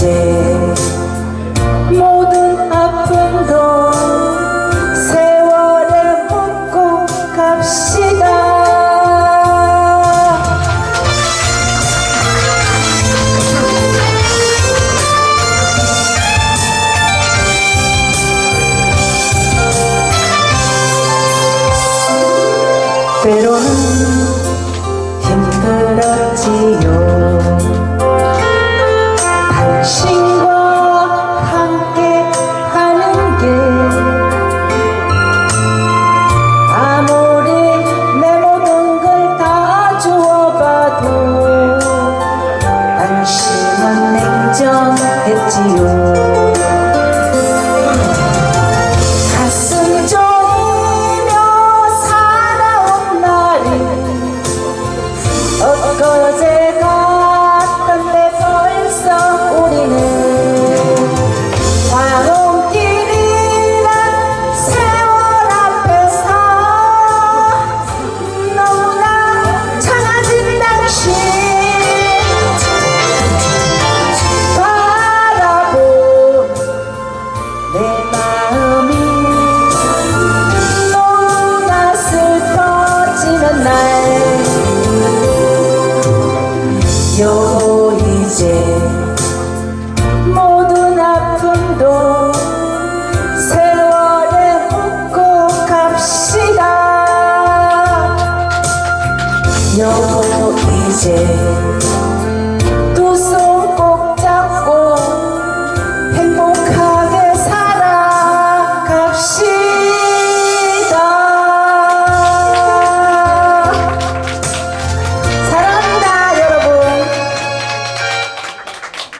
say was 이제 모든 아픔도 세월에 묻고 갑시다. 여보 이제